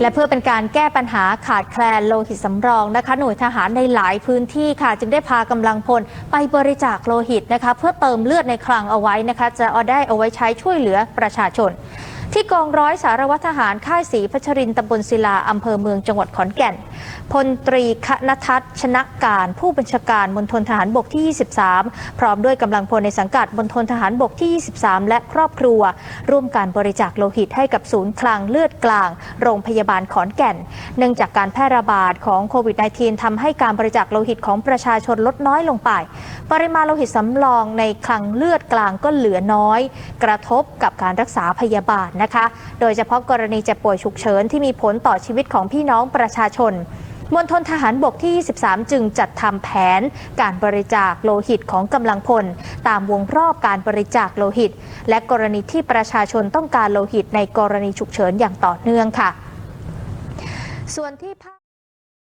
และเพื่อเป็นการแก้ปัญหาขาดแคลนโลหิตสำรองนะคะ หน่วยทหารในหลายพื้นที่ค่ะ จึงได้พากำลังพลไปบริจาคโลหิตนะคะ เพื่อเติมเลือดในคลังเอาไว้นะคะ จะเอาได้เอาไว้ใช้ช่วยเหลือประชาชน ที่กองร้อยสารวัตรทหารค่ายศรีพัชรินตำบลศิลาอำเภอเมืองจังหวัดขอนแก่น พลตรีคณทัศน์ชนะการ ผู้บัญชาการมณฑลทหารบกที่ 23 พร้อมด้วยกำลังพลในสังกัดมณฑลทหารบกที่ 23 และครอบครัว ร่วมการบริจาคโลหิตให้กับศูนย์คลังเลือดกลาง โรงพยาบาลขอนแก่น เนื่องจากการแพร่ระบาดของโควิด -19 ทำให้การบริจาคโลหิตของประชาชนลดน้อยลงไป ปริมาณโลหิตสำรองในคลังเลือดกลางก็เหลือน้อย กระทบกับการรักษาพยาบาลนะคะ โดยเฉพาะกรณีเจ็บป่วยฉุกเฉินที่มีผลต่อชีวิตของพี่น้องประชาชนมณฑลทหารบกที่ 23 จึงจัดทำแผนการบริจาคโลหิตของกำลังพล ตามวงรอบการบริจาคโลหิต และกรณีที่ประชาชนต้องการโลหิตในกรณีฉุกเฉินอย่างต่อเนื่องค่ะ ส่วนที่ภาค